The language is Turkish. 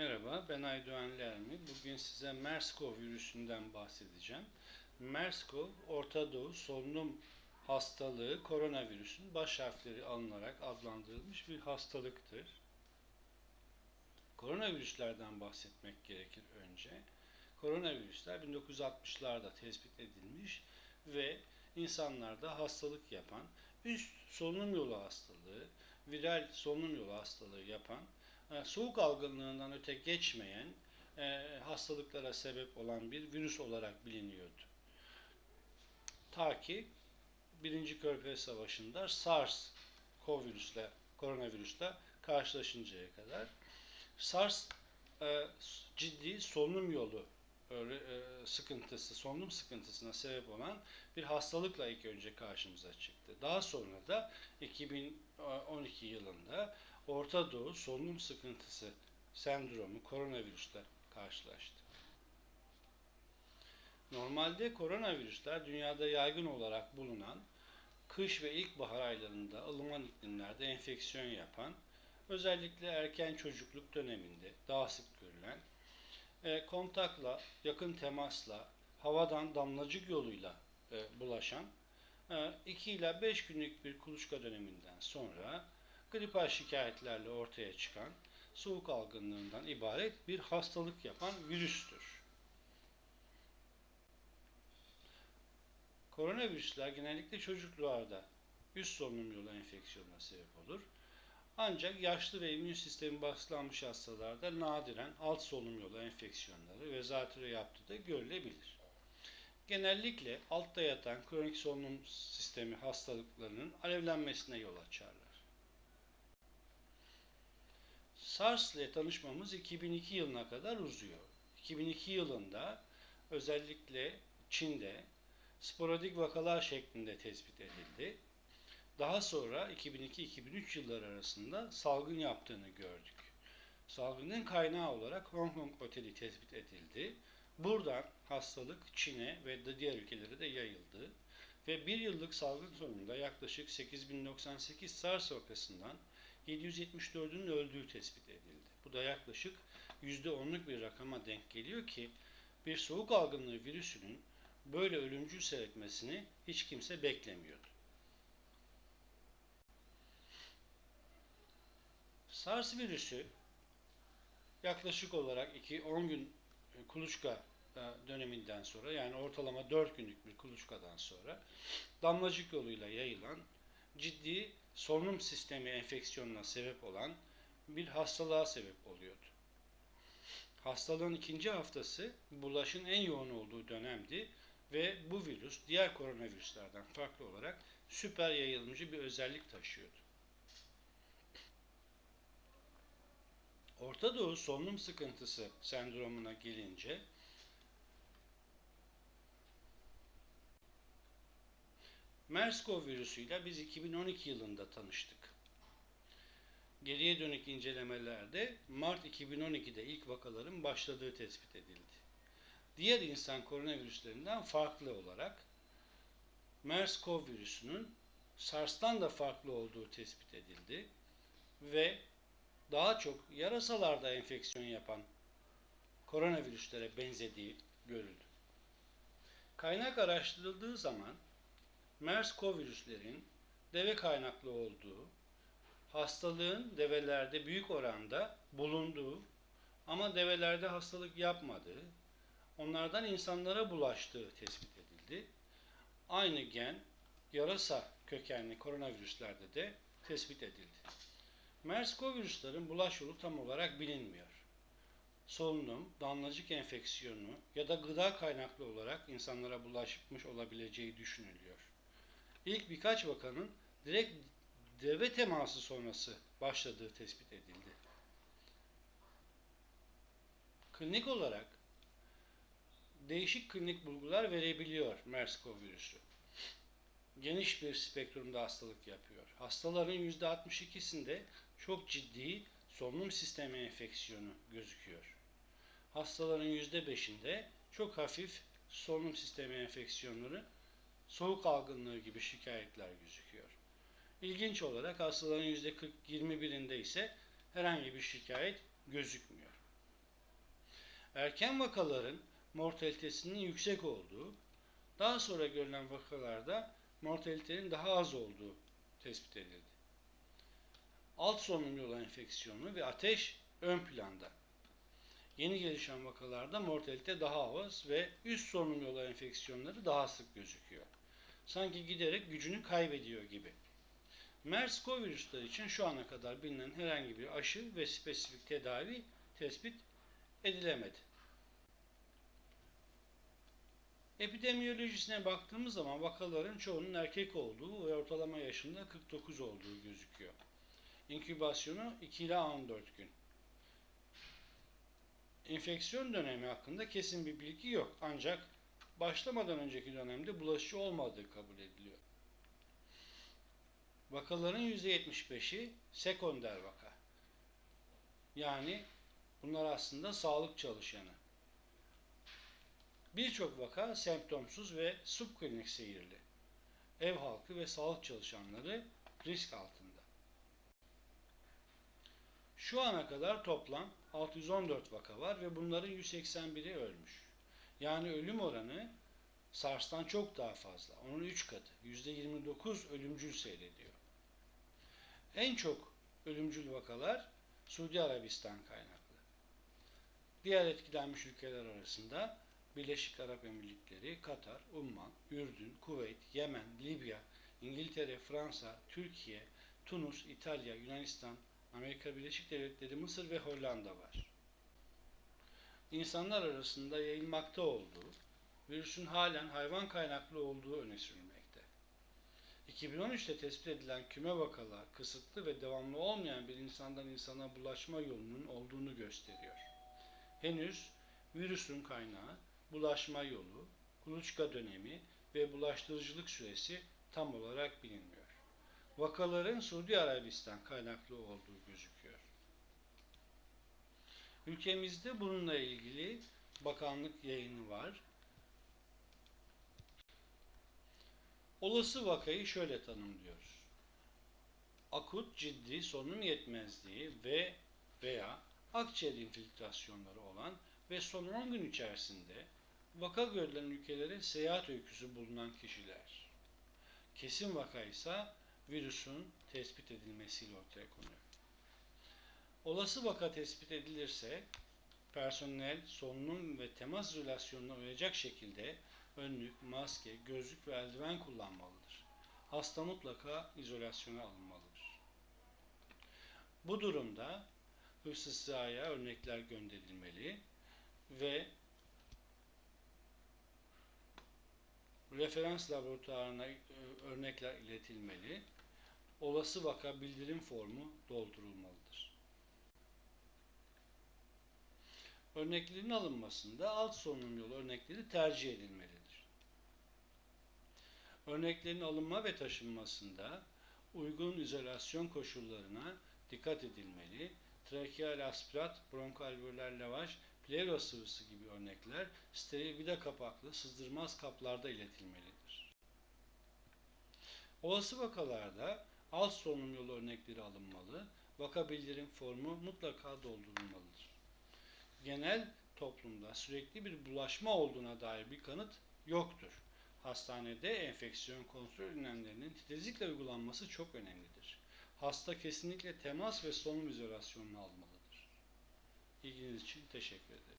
Merhaba, ben Aydoğan Lermi. Bugün size MERS-CoV virüsünden bahsedeceğim. MERS-CoV, Orta Doğu solunum hastalığı koronavirüsün baş harfleri alınarak adlandırılmış bir hastalıktır. Koronavirüslerden bahsetmek gerekir önce. Koronavirüsler 1960'larda tespit edilmiş ve insanlarda hastalık yapan, üst solunum yolu hastalığı, viral solunum yolu hastalığı yapan soğuk algınlığından öte geçmeyen e, hastalıklara sebep olan bir virüs olarak biliniyordu. Ta ki Birinci Körfez Savaşı'nda SARS CoV virüsle, koronavirüsle karşılaşıncaya kadar SARS e, ciddi solunum yolu e, sıkıntısı, solunum sıkıntısına sebep olan bir hastalıkla ilk önce karşımıza çıktı. Daha sonra da 2012 yılında Orta Doğu solunum sıkıntısı sendromu koronavirüsle karşılaştı. Normalde koronavirüsler dünyada yaygın olarak bulunan kış ve ilkbahar aylarında ılıman iklimlerde enfeksiyon yapan, özellikle erken çocukluk döneminde daha sık görülen, e, kontakla, yakın temasla, havadan damlacık yoluyla e, bulaşan 2 ila 5 günlük bir kuluçka döneminden sonra gripal şikayetlerle ortaya çıkan soğuk algınlığından ibaret bir hastalık yapan virüstür. Koronavirüsler genellikle çocuklarda üst solunum yolu enfeksiyonuna sebep olur. Ancak yaşlı ve immün sistemi baskılanmış hastalarda nadiren alt solunum yolu enfeksiyonları ve zatürre yaptığı da görülebilir. Genellikle altta yatan kronik solunum sistemi hastalıklarının alevlenmesine yol açarlar. SARS ile tanışmamız 2002 yılına kadar uzuyor. 2002 yılında özellikle Çin'de sporadik vakalar şeklinde tespit edildi. Daha sonra 2002-2003 yılları arasında salgın yaptığını gördük. Salgının kaynağı olarak Hong Kong oteli tespit edildi. Buradan hastalık Çin'e ve diğer ülkelere de yayıldı. Ve bir yıllık salgın sonunda yaklaşık 8098 SARS vakasından 774'ünün öldüğü tespit edildi. Bu da yaklaşık %10'luk bir rakama denk geliyor ki bir soğuk algınlığı virüsünün böyle ölümcül seyretmesini hiç kimse beklemiyordu. SARS virüsü yaklaşık olarak 2-10 gün kuluçka e, döneminden sonra yani ortalama 4 günlük bir kuluçkadan sonra damlacık yoluyla yayılan ciddi solunum sistemi enfeksiyonuna sebep olan bir hastalığa sebep oluyordu. Hastalığın ikinci haftası bulaşın en yoğun olduğu dönemdi ve bu virüs diğer koronavirüslerden farklı olarak süper yayılımcı bir özellik taşıyordu. Orta Doğu solunum sıkıntısı sendromuna gelince MERS-CoV virüsüyle biz 2012 yılında tanıştık. Geriye dönük incelemelerde Mart 2012'de ilk vakaların başladığı tespit edildi. Diğer insan koronavirüslerinden farklı olarak MERS-CoV virüsünün SARS'tan da farklı olduğu tespit edildi ve daha çok yarasalarda enfeksiyon yapan koronavirüslere benzediği görüldü. Kaynak araştırıldığı zaman MERS-CoV virüslerin deve kaynaklı olduğu, hastalığın develerde büyük oranda bulunduğu ama develerde hastalık yapmadığı, onlardan insanlara bulaştığı tespit edildi. Aynı gen yarasa kökenli koronavirüslerde de tespit edildi. MERS-CoV virüslerin bulaş yolu tam olarak bilinmiyor. Solunum, damlacık enfeksiyonu ya da gıda kaynaklı olarak insanlara bulaşmış olabileceği düşünülüyor. İlk birkaç vakanın direkt deve teması sonrası başladığı tespit edildi. Klinik olarak değişik klinik bulgular verebiliyor MERS-CoV virüsü. Geniş bir spektrumda hastalık yapıyor. Hastaların %62'sinde çok ciddi solunum sistemi enfeksiyonu gözüküyor. Hastaların %5'inde çok hafif solunum sistemi enfeksiyonları, soğuk algınlığı gibi şikayetler gözüküyor. İlginç olarak hastaların %40-21'inde ise herhangi bir şikayet gözükmüyor. erken vakaların mortalitesinin yüksek olduğu, daha sonra görülen vakalarda mortalitenin daha az olduğu tespit edildi. Alt solunum yolu enfeksiyonu ve ateş ön planda. Yeni gelişen vakalarda mortalite daha az ve üst solunum yolu enfeksiyonları daha sık gözüküyor. Sanki giderek gücünü kaybediyor gibi. MERS-CoV virüsleri için şu ana kadar bilinen herhangi bir aşı ve spesifik tedavi tespit edilemedi. Epidemiyolojisine baktığımız zaman vakaların çoğunun erkek olduğu ve ortalama yaşında 49 olduğu gözüküyor. İnkübasyonu 2 ila 14 gün. Enfeksiyon dönemi hakkında kesin bir bilgi yok ancak başlamadan önceki dönemde bulaşıcı olmadığı kabul ediliyor. Vakaların %75'i sekonder vaka. Yani bunlar aslında sağlık çalışanı. Birçok vaka semptomsuz ve subklinik seyirli. Ev halkı ve sağlık çalışanları risk altında. Şu ana kadar toplam 614 vaka var ve bunların 181'i ölmüş. Yani ölüm oranı SARS'tan çok daha fazla. Onun 3 katı. %29 ölümcül seyrediyor. En çok ölümcül vakalar Suudi Arabistan kaynaklı. Diğer etkilenmiş ülkeler arasında Birleşik Arap Emirlikleri, Katar, Umman, Ürdün, Kuveyt, Yemen, Libya, İngiltere, Fransa, Türkiye, Tunus, İtalya, Yunanistan, Amerika Birleşik Devletleri, Mısır ve Hollanda var. İnsanlar arasında yayılmakta olduğu, virüsün halen hayvan kaynaklı olduğu öne sürülmekte. 2013'te tespit edilen küme vakalar kısıtlı ve devamlı olmayan bir insandan insana bulaşma yolunun olduğunu gösteriyor. Henüz virüsün kaynağı, bulaşma yolu, kuluçka dönemi ve bulaştırıcılık süresi tam olarak bilinmiyor. Vakaların Suudi Arabistan kaynaklı olduğu gözüküyor. Ülkemizde bununla ilgili bakanlık yayını var. Olası vakayı şöyle tanımlıyoruz. Akut ciddi solunum yetmezliği ve veya akciğer infiltrasyonları olan ve son 10 gün içerisinde vaka görülen ülkelere seyahat öyküsü bulunan kişiler. Kesin vaka ise virüsün tespit edilmesiyle ortaya konuyor. Olası vaka tespit edilirse personel solunum ve temas izolasyonuna uyacak şekilde önlük, maske, gözlük ve eldiven kullanmalıdır. Hasta mutlaka izolasyona alınmalıdır. Bu durumda hıfzı sahaya örnekler gönderilmeli ve referans laboratuvarına e, örnekler iletilmeli. Olası vaka bildirim formu doldurulmalıdır. Örneklerin alınmasında alt solunum yolu örnekleri tercih edilmelidir. Örneklerin alınma ve taşınmasında uygun izolasyon koşullarına dikkat edilmeli. Trakeal aspirat, bronkoalveoler lavaş, plevra sıvısı gibi örnekler steril vida kapaklı sızdırmaz kaplarda iletilmelidir. Olası vakalarda alt solunum yolu örnekleri alınmalı, vaka bildirim formu mutlaka doldurulmalıdır. Genel toplumda sürekli bir bulaşma olduğuna dair bir kanıt yoktur. Hastanede enfeksiyon kontrol önlemlerinin titizlikle uygulanması çok önemlidir. Hasta kesinlikle temas ve solunum izolasyonunu almalıdır. İlginiz için teşekkür ederim.